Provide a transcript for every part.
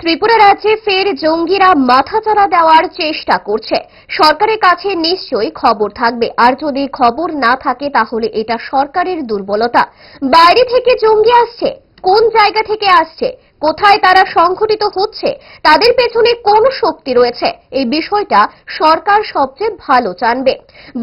ত্রিপুরা রাজ্যে ফের জঙ্গিরা মাথাচাড়া দেওয়ার চেষ্টা করছে। সরকারের কাছে নিশ্চয়ই খবর থাকবে। আর যদি খবর না থাকে, তাহলে এটা সরকারের দুর্বলতা। বাইরে থেকে জঙ্গি আসছে। কোন জায়গা থেকে আসছে? কোথায় তারা সংঘটিত হচ্ছে, তাদের পেছনে কোন শক্তি রয়েছে, এই বিষয়টা সরকার সবচেয়ে ভালো জানবে।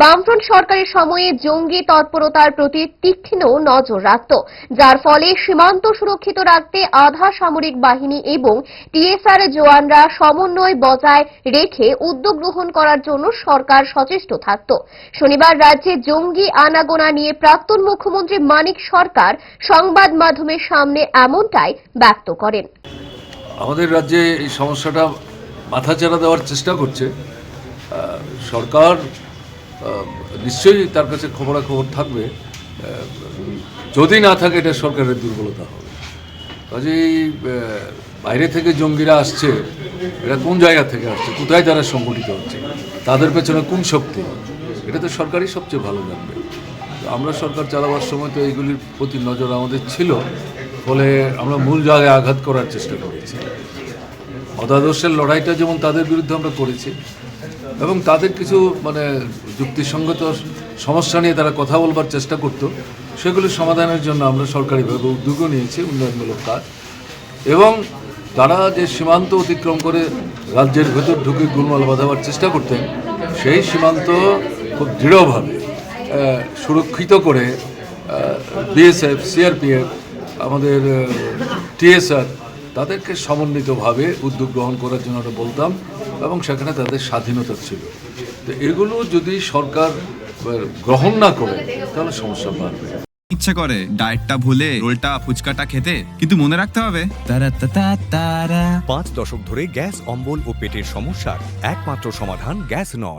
বামফ্রন্ট সরকারের সময়ে জঙ্গি তৎপরতার প্রতি তীক্ষ্ণ নজর রাখত, যার ফলে সীমান্ত সুরক্ষিত রাখতে আধা সামরিক বাহিনী এবং টিএসআর জওয়ানরা সমন্বয় বজায় রেখে উদ্যোগ গ্রহণ করার জন্য সরকার সচেষ্ট থাকত। শনিবার রাজ্যে জঙ্গি আনাগোনা নিয়ে প্রাক্তন মুখ্যমন্ত্রী মানিক সরকার সংবাদ মাধ্যমের সামনে এমনটাই ব্যক্ত করেন। আমাদের রাজ্যে এই সমস্যাটা মাথাচাড়া দেওয়ার চেষ্টা করছে। সরকার নিশ্চয়ই তার কাছে খবরাখবর থাকবে। যদি না থাকে এটা সরকারের দুর্বলতা হবে। কাজেই বাইরে থেকে জঙ্গিরা আসছে এটা কোন জায়গা থেকে আসছে, কোথায় তারা সংগঠিত হচ্ছে, তাদের পেছনে কোন শক্তি, এটা তো সরকারই সবচেয়ে ভালো জানবে। আমরা সরকার চালাবার সময় তো এইগুলির প্রতি নজর আমাদের ছিল। ফলে আমরা মূল জায়গায় আঘাত করার চেষ্টা করেছি। মতাদর্শের লড়াইটা যেমন তাদের বিরুদ্ধে আমরা করেছি এবং তাদের কিছু মানে যুক্তিসঙ্গত সমস্যা নিয়ে তারা কথা বলবার চেষ্টা করত সেগুলি সমাধানের জন্য আমরা সরকারিভাবে উদ্যোগও নিয়েছি, উন্নয়নমূলক কাজ। এবং তারা যে সীমান্ত অতিক্রম করে রাজ্যের ভেতর ঢুকে গুলমাল বাঁধাবার চেষ্টা করতেন, সেই সীমান্ত খুব দৃঢ়ভাবে সুরক্ষিত করে বিএসএফ, সিআরপিএফ আমাদের টিএসআর তাদেরকে সমন্বিতভাবে উদ্যোগ গ্রহণ করার জন্য আমরা বলতাম এবং সেখানে তাদের স্বাধীনতা ছিল। তো এগুলো যদি সরকার গ্রহণ না করে তাহলে সমস্যা বাড়বে। ইচ্ছে করে ডায়েটটা ভুলে রোলটা ফুচকাটা খেতে কিন্তু মনে রাখতে হবে তারা তারা তারা পাঁচ দশক ধরে গ্যাস অম্বল ও পেটের সমস্যার একমাত্র সমাধান গ্যাস নল।